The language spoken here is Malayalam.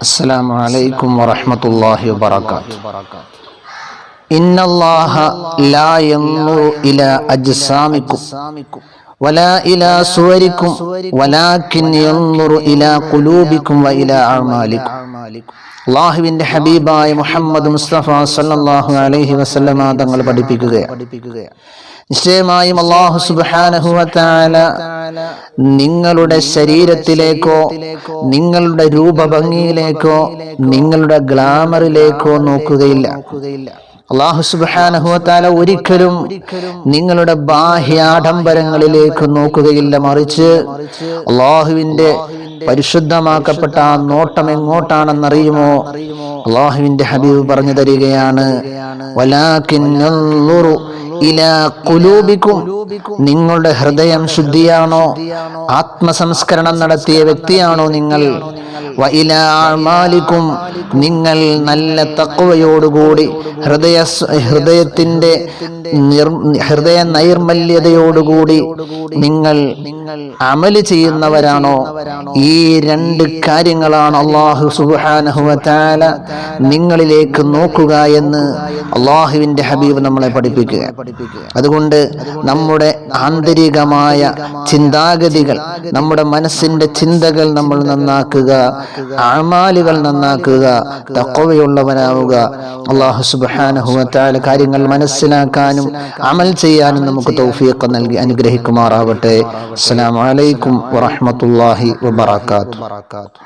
السلام عليكم ورحمة الله وبركاته إن الله لا ينظر إلى أجسامكم ولا إلى صوركم ولكن ينظر إلى قلوبكم وإلى أعمالكم അള്ളാഹുവിന്റെ ഹബീബായ മുഹമ്മദ് മുസ്തഫ സല്ലല്ലാഹു അലൈഹി വസല്ലമ തങ്ങൾ പഠിപ്പിക്കുകയാണ് നിശ്ചയമായും അള്ളാഹു സുബ്ഹാനഹു വതആല നിങ്ങളുടെ ശരീരത്തിലേക്കോ നിങ്ങളുടെ രൂപഭംഗിയിലേക്കോ നിങ്ങളുടെ ഗ്ലാമറിലേക്കോ നോക്കുകയില്ല. അള്ളാഹു സുബ്ഹാനഹു വതആല ഒരിക്കലും നിങ്ങളുടെ ബാഹ്യാഡംബരങ്ങളിലേക്ക് നോക്കുകയില്ല. മറിച്ച് അള്ളാഹുവിന്റെ പരിശുദ്ധമാക്കപ്പെട്ട ആ നോട്ടം എങ്ങോട്ടാണെന്നറിയുമോ? അള്ളാഹുവിന്റെ ഹബീബ് പറഞ്ഞു തരികയാണ് യൻളുറു ഇലാ നിങ്ങളുടെ ഹൃദയം ശുദ്ധിയാണോ? ആത്മസംസ്കരണം നടത്തിയ വ്യക്തിയാണോ നിങ്ങൾ ും? നിങ്ങൾ നല്ല തഖ്വയോടുകൂടി ഹൃദയ ഹൃദയത്തിന്റെ ഹൃദയ നൈർമല്യതയോടുകൂടി നിങ്ങൾ അമൽ ചെയ്യുന്നവരാണോ? ഈ രണ്ട് കാര്യങ്ങളാണ് അള്ളാഹു സുബ്ഹാനഹു വ നിങ്ങളിലേക്ക് നോക്കുക എന്ന് അള്ളാഹുവിന്റെ ഹബീബ് നമ്മളെ പഠിപ്പിക്കുക. അതുകൊണ്ട് നമ്മുടെ ആന്തരികമായ ചിന്താഗതികൾ നമ്മുടെ മനസ്സിന്റെ ചിന്തകൾ നമ്മൾ നന്നാക്കുക ആമാലുകൾ നന്നാക്കുക തക്കവയുള്ളവനാവുക അള്ളാഹു സുബ്ഹാനഹു വ കാര്യങ്ങൾ മനസ്സിലാക്കാനും അമൽ ചെയ്യാനും നമുക്ക് തൗഫീഖ് നൽകി അനുഗ്രഹിക്കുമാറാവട്ടെ. അസ്സലാമു അലൈക്കും വറഹ്മത്തുള്ളാഹി വബറകാതുഹു.